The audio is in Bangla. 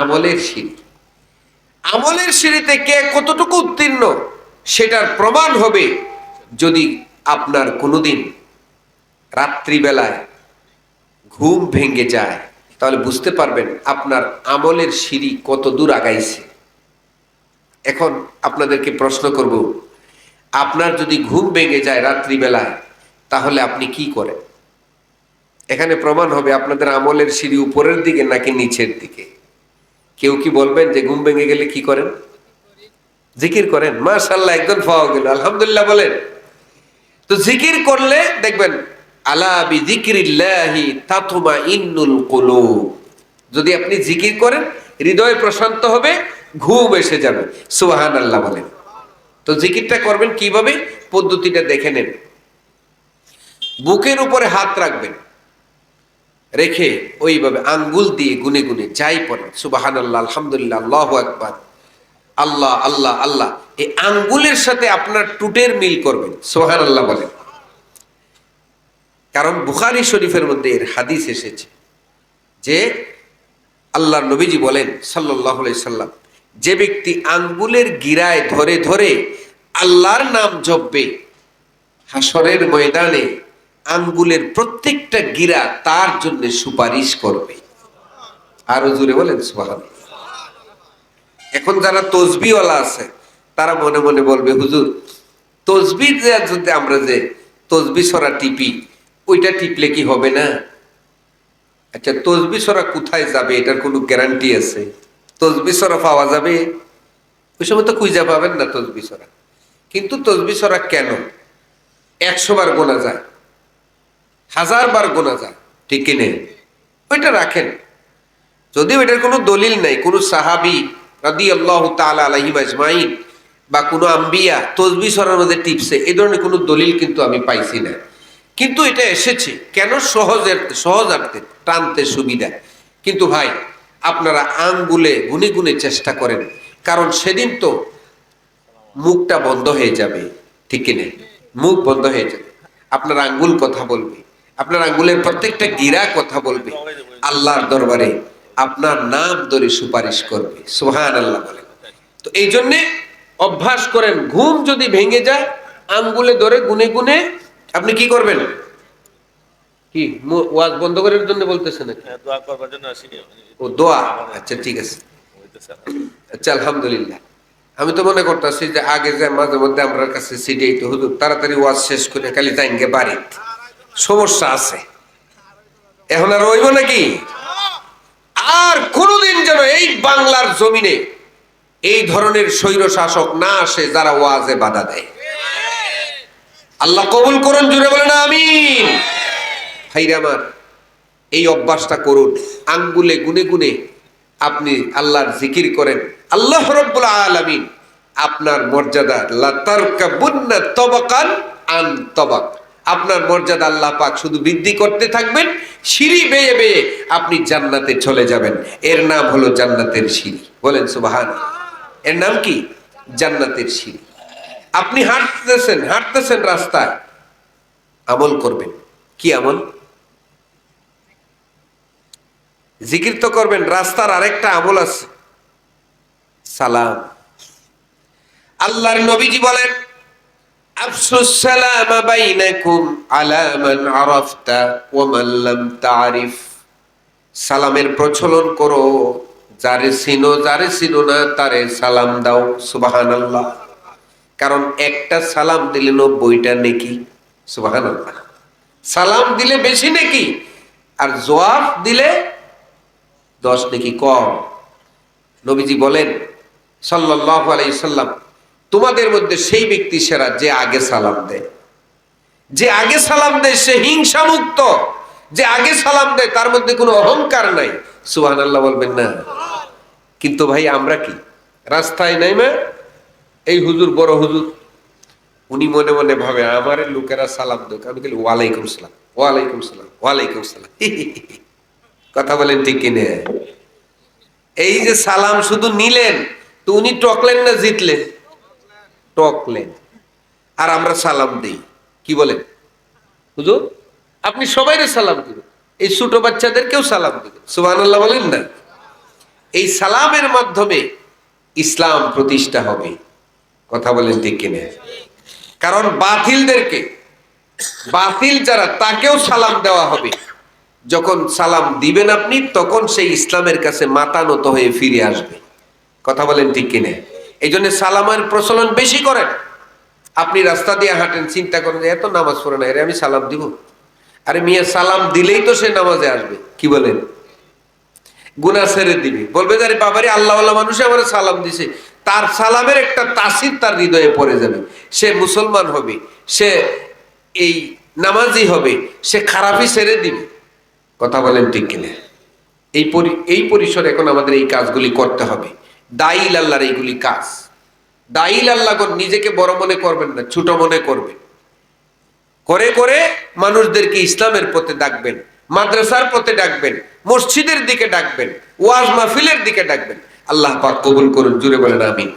আমলের সিঁড়ি। আমলের সিঁড়িতে কে কতটুকু উত্তীর্ণ, সেটার প্রমাণ হবে যদি আপনার কোনোদিন রাত্রিবেলায় ঘুম ভেঙে যায়। তাহলে বুঝতে পারবেন আপনার আমলের সিঁড়ি কত দূর আগাইছে। এখন আপনাদেরকে প্রশ্ন করব, আপনার যদি ঘুম ভেঙে যায় রাত্রিবেলায়, তাহলে আপনি কি করেন? এখানে প্রমাণ হবে আপনাদের আমলের সিঁড়ি উপরের দিকে নাকি নিচের দিকে। কেউ কি বলবেন যে ঘুম ভেঙে গেলে কি করেন? জিকির করেন। মাশাল্লাহ একদম পাওয়া গেল। আলহামদুলিল্লাহ বলেন। তো জিকির করলে দেখবেন, আলা বি জিকিরিল্লাহি তাতমা ইন্নুল কুলুব। যদি আপনি জিকির করেন, হৃদয় প্রশান্ত হবে, ঘুম এসে যাবে। সুবহান আল্লাহ বলেন। তো জিকিরটা করবেন কীভাবে? পদ্ধতিটা দেখে নেন। বুকের উপরে হাত রাখবেন। রেখে ওইভাবে আঙ্গুল দিয়ে গুনে গুনে যাই পড়েন সুবাহান আল্লাহ আলহামদুলিল্লাহ, আল্লাহ আকবার। আল্লাহ আল্লাহ আল্লাহ। এই আঙ্গুলের সাথে আপনার টুটের মিল করবেন সোহান আল্লাহ বলেন। কারণ বুখারি শরীফের মধ্যে এর হাদিস এসেছে যে আল্লাহ নবীজি বলেন সাল্লাহ সাল্লাম, যে ব্যক্তি আঙ্গুলের গিরায় ধরে ধরে আল্লাহর নাম জপবে হাসরের ময়দানে আঙ্গুলের প্রত্যেকটা গিরা তার জন্য সুপারিশ করবে। আরও জুড়ে বলেন সুবহান এখন যারা তসবিওয়ালা আছে, তারা মনে মনে বলবে, হুজুর তসবি যদি আমরা যে তসবি সরা টিপি, ওইটা টিপলে কি হবে না? আচ্ছা তসবি সরা কোথায় যাবে? এটার কোনো গ্যারান্টি আছে? তসবি সরা পাওয়া যাবে? ওই সময় তো খুঁজা পাবেন না তসবি সরা। কিন্তু তসবি সরা কেন? একশো বার গোনা যায়। হাজার বার গোনা যায় ঠিক কিনে ওইটা রাখেন। যদিও এটার কোনো দলিল নাই, কোনো সাহাবি রাদি আল্লাহ তালা আলহিম আজমাইন বা কোনো আম্বিয়া তসবি সরার মধ্যে টিপসে এই ধরনের কোনো দলিল কিন্তু আমি পাইছি না। কিন্তু এটা এসেছে, কেন সহজের সহজার্থে টানতে সুবিধা? কিন্তু ভাই, আপনারা আঙ্গুলে গুনে গুনে চেষ্টা করেন, কারণ সেদিন তো মুখটা বন্ধ হয়ে যাবে, ঠিক কিনে মুখ বন্ধ হয়ে যাবে। আপনার আঙ্গুল কথা বলবে। আপনার আঙ্গুলের প্রত্যেকটা গিরা কথা বলবে। আল্লাহর দরবারে আপনার নাম ধরে সুপারিশ করবে। সোহান আল্লাহ বলে। তো এই জন্যে অভ্যাস করেন ঘুম যদি ভেঙে যায় আঙ্গুলে ধরে গুনে গুনে আপনি কি করবেন? কি ওয়াজ বন্ধ করার জন্য বলতেছে নাকি? হ্যাঁ, দোয়া করবার জন্য আসি ও দোয়া? আচ্ছা ঠিক আছে। আচ্ছা আলহামদুলিল্লাহ। আমি তো মনে করতেছি যে আগে যে মাঝে মধ্যে আমরা কাছে সিডি তো হুজুর তাড়াতাড়ি ওয়াজ শেষ করে খালি যাইঙ্গে বাড়ি সমস্যা আছে। এখন আর রইব নাকি? আর কোনোদিন যেন এই বাংলার জমিনে এই ধরনের স্বৈর শাসক না আসে যারা ওয়াজে বাধা দেয়। আল্লাহ কবুল করুন জুড়ে বলেন আমিন। ভাইরা আমার, এই অভ্যাসটা করুন। আঙ্গুলে গুনে গুনে আপনি আল্লাহর জিকির করেন। আল্লাহ রব্বুল আলামিন আপনার মর্যাদা লাতারকাবুন্না তবাকান আন তবাক। আপনার মর্যাদা আল্লাহ পাক শুধু বৃদ্ধি করতে থাকবেন, সিঁড়ি বেয়ে বেয়ে আপনি জান্নাতে চলে যাবেন। এর নাম হলো জান্নাতের সিঁড়ি। বলেন সুবাহান। এর নাম কি? জান্নাতের সিঁড়ি। আপনি হাঁটতেছেন হাঁটতেছেন রাস্তায়। আমল করবেন। কি আমল? জিকির তো করবেন, রাস্তার আরেকটা আমল আছে। সালাম। আল্লাহর নবীজি বলেন আফসুস সালাম বাইনাকুম আলা মান আরাফতা ওয়া মান লাম তারিফ সালামের প্রচলন করো, যারে চিনো যারে চিনো না, তারে সালাম দাও, সুবহানাল্লাহ। কারণ একটা সালাম দিলে নব্বইটা নেকি, সুবহানাল্লাহ। সালাম দিলে বেশি নেকি, আর জবাব দিলে দশ নাকি কম। নবীজি বলেন সাল্লাহ আলাইসাল্লাম তোমাদের মধ্যে সেই ব্যক্তি সেরা যে আগে সালাম দেয়। যে আগে সালাম দেয় সে হিংসা মুক্ত যে আগে সালাম দেয় তার মধ্যে কোনো অহংকার নাই। সুহান আল্লাহ বলবেন না। কিন্তু ভাই, আমরা কি? রাস্তায় নাই মা? এই হুজুর বড় হুজুর। উনি মনে মনে ভাবে, আমার লোকেরা সালাম দেখ আমি বলি, ওয়ালাইকুম সালাম। ওয়ালাইকুম সালাম। ওয়ালাইকুম সালাম। কথা বলেন ঠিক কিনে? এই যে সালাম শুধু নিলেন, তো উনি টকলেন না জিতলেন? টকলেন আর আমরা সালাম দিই। কি বলেন? হুজুর, আপনি সবাইরে সালাম দিবেন। এই ছোট বাচ্চাদেরকেও সালাম দিবেন। সুবহানাল্লাহ বলেন না? এই সালামের মাধ্যমে ইসলাম প্রতিষ্ঠা হবে। কথা বলেন ঠিক কিনা? কারণ বাতিলদেরকে, বাতিল যারা, তাকেও সালাম দেওয়া হবে। যখন সালাম দিবেন আপনি, তখন সেই ইসলামের কাছে মাথা নত হয়ে ফিরে আসবে। কথা বলেন ঠিক কিনা? এই জন্য সালামের প্রচলন বেশি করেন। আপনি রাস্তা দিয়ে হাঁটেন, চিন্তা করেন যে এত নামাজ পড়ে না, এরে আমি সালাম দিব? আরে মিয়া, সালাম দিলেই তো সে নামাজে আসবে, কি বলেন? গুনা ছেড়ে দিবে। বলবে যে বাবারে আল্লাহ মানুষ আমার সালাম দিছে। তার সালামের একটা তাসির তার হৃদয়ে পড়ে যাবে। সে মুসলমান হবে, সে এই নামাজি হবে, সে খারাপই ছেড়ে দিবে। কথা বলেন ঠিক কিনা? এই পরি, এই পরিসরে এখন আমাদের এই কাজগুলি করতে হবে। দাইল আল্লাহর এইগুলি কাজ। দাইল আল্লাহ নিজেকে বড় মনে করবেন না, ছোট মনে করবেন। করে করে মানুষদেরকে ইসলামের পথে ডাকবেন, মাদ্রাসার পথে ডাকবেন, মসজিদের দিকে ডাকবেন, ওয়াজ মাহফিলের দিকে ডাকবেন। আল্লাহ পাক কবুল করুন জুড়ে বলেন, আমিন।